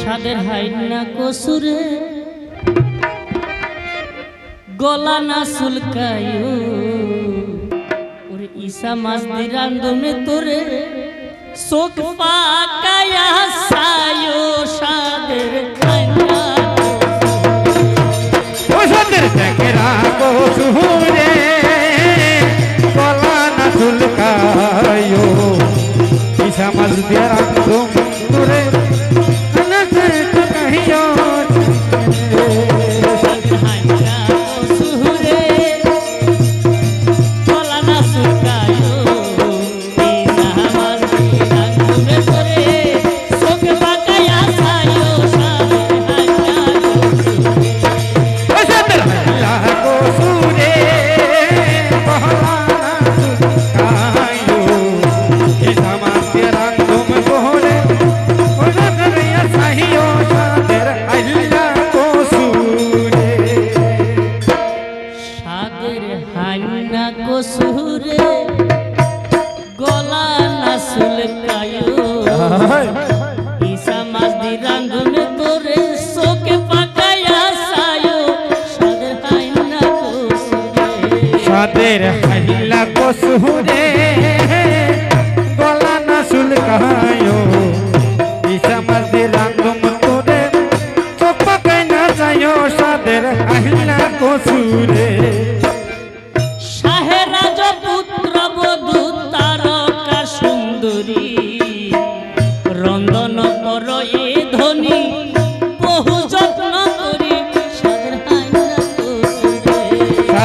সাদের হাইনা কসুরে। গলা না সুলকায়ু। ওরে ঈসা মাস দি রান্ধনে তোরে চোখ পাকায়া সায়ো সাদের হাইনা ওষুধের দেখে রাখো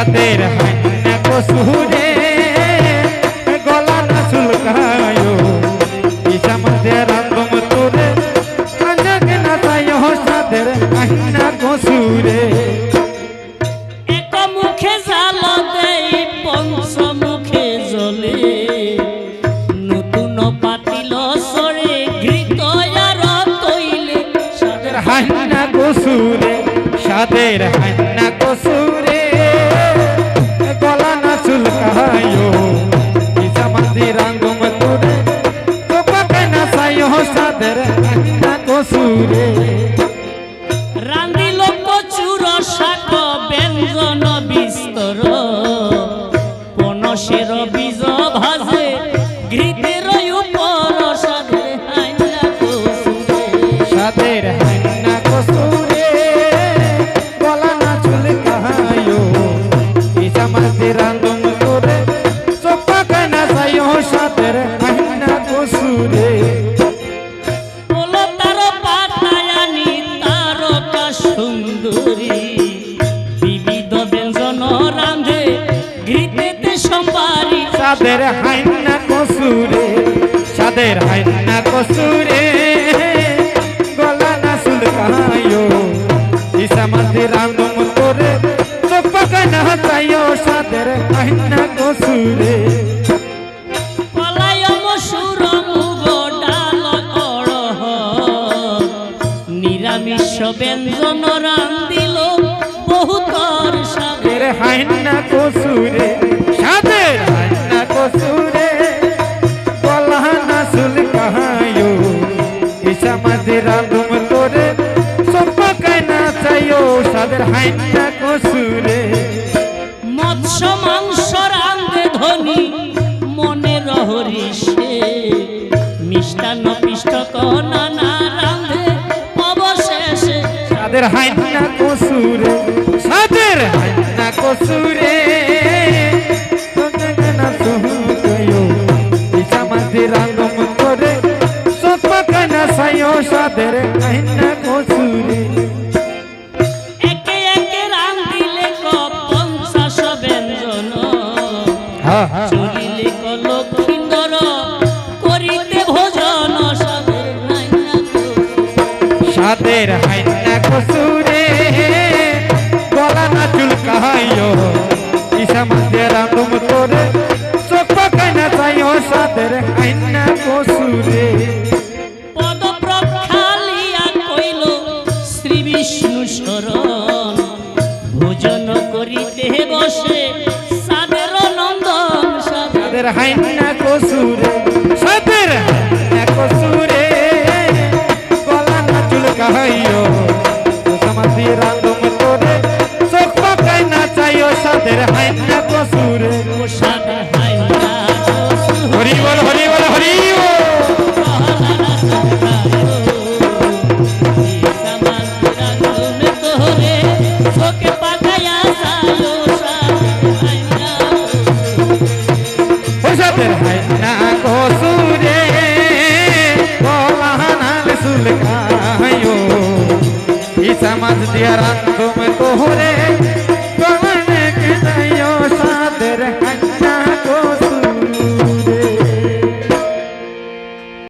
সাদের কসুরে গলা না মাঝে তোরে না কসুরে। এক মুখে জাল দেই পঞ্চমুখে জ্বলে। নতুন পাতিল সরে ঘৃত আর তৈলে। সাদের হান্না কসুরে সাদের কসুরে। চুলকায়ো ইসামাদি রাঙ্গম তুরে তোপাকে না সাইও সাদের হান্না কসুরে রান্দিল সাদের হাইনা কসুরে সাদের হাইনা কসুরে। গলা না সুলকায়ো ঈশা মন্দির রাঙ্গম তোরে চোপক না চাইও সাদের হাইনা কসুরে। নিরামিষ ব্যঞ্জন রান্দিল বহুতর সাদের সাদের হাইনা না চাইও সাদের কসুরে মৎস্য মাংস রান্ধে ধনী মনে রহরিষে মিষ্টান্ন নানা রান্ধে অবশেষে সাদের হাইনা কসুরে সাদের কসুরে সাদের হাইনা কসুরে গলা না চুলকাইও। ইসা মাঝে রাঙ্গম করে সপকা না সাইও সাদের কসুরে। শ্রী বিষ্ণু শরণ ভোজন করিতে বসে সাদের নন্দন সাদের হাইনা কসুরে। समझ दिया रंग तुम तो हो रे।